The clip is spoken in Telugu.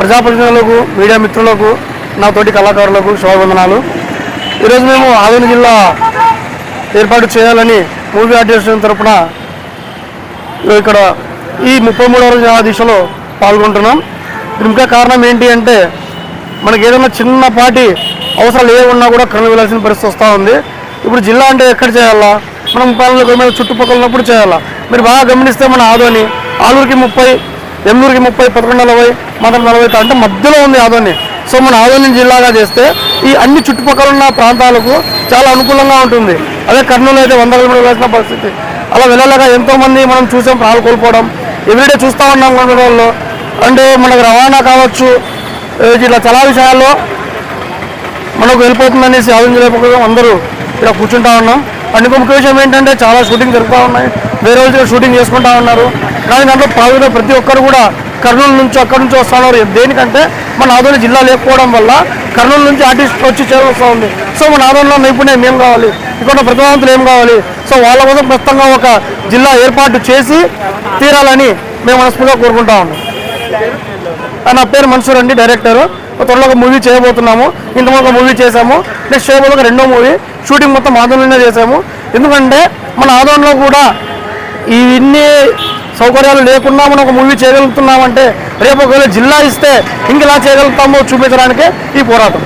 ప్రజాప్రతినిధులకు మీడియా మిత్రులకు నా తోటి కళాకారులకు శుభవందనాలు ఈరోజు మేము ఆదోని జిల్లా ఏర్పాటు చేయాలని మూవీ ఆర్టిస్ట్ తరపున ఇక్కడ ఈ ముప్పై మూడవ రోజు ఆ దిశలో పాల్గొంటున్నాం ఇంకా కారణం ఏంటి అంటే మనకి ఏదైనా చిన్నపాటి అవసరాలు ఏ ఉన్నా కూడా కళ్ళు వెళ్ళాల్సిన పరిస్థితి వస్తూ ఉంది. ఇప్పుడు జిల్లా అంటే ఎక్కడ చేయాలా? మనం పాలన చుట్టుపక్కల ఉన్నప్పుడు చేయాలా? మీరు బాగా గమనిస్తే మన ఆదోని ఆలూరుకి ముప్పై ఎన్నూరుకి ముప్పై పదకొండు నలభై మాత్రం నలభై అంటే మధ్యలో ఉంది ఆదోని. సో మన ఆదోని జిల్లాగా చేస్తే ఈ అన్ని చుట్టుపక్కల ఉన్న ప్రాంతాలకు చాలా అనుకూలంగా ఉంటుంది. అదే కర్నూలు అయితే వంద కిలోమీటర్లు వేసిన పరిస్థితి. అలా వెళ్ళలేక ఎంతోమంది మనం చూసాం ప్రాణాలు కోల్పోవడం. ఎవ్రీడే చూస్తూ ఉన్నాం కొన్ని అంటే మనకు రవాణా కావచ్చు ఇట్లా చాలా విషయాల్లో మనకు వెళ్ళిపోతుందనేసి ఆలోచించలేకపోతే అందరూ ఇలా కూర్చుంటా ఉన్నాం. అండ్ ఇంకో ముఖ్య విషయం ఏంటంటే చాలా షూటింగ్ జరుగుతూ ఉన్నాయి. వేరే వాళ్ళు షూటింగ్ చేసుకుంటా ఉన్నారు. కానీ దాంట్లో పాల్గొన్న ప్రతి ఒక్కరు కూడా కర్నూలు నుంచి అక్కడి నుంచి వస్తున్నారు. దేనికంటే మన ఆదోని జిల్లా లేకపోవడం వల్ల కర్నూలు నుంచి ఆర్టిస్ట్ వచ్చి చేరవస్తూ ఉంది. సో మన ఆదోళనలో నైపుణ్యం ఏం కావాలి? ఇక్కడ ప్రతిభావంతులు ఏం కావాలి? సో వాళ్ళ కోసం ప్రస్తుతంగా ఒక జిల్లా ఏర్పాటు చేసి తీరాలని మేము మనస్ఫూర్తిగా కోరుకుంటా ఉన్నాం. నా పేరు మన్సూర్ అండి డైరెక్టర్. త్వరలో ఒక మూవీ చేయబోతున్నాము. ఇంతకుముందు ఒక మూవీ చేసాము నెక్స్ట్ చేయబోతున్న ఒక రెండో మూవీ. షూటింగ్ మొత్తం ఆదోళనలోనే చేసాము ఎందుకంటే మన ఆదోళనలో కూడా ఈ ఇన్ని సౌకర్యాలు లేకుండా మనం ఒక మూవీ చేయగలుగుతున్నామంటే రేపు ఒకవేళ జిల్లా ఇస్తే ఇంకెలా చేయగలుగుతామో చూపించడానికే ఈ పోరాటం.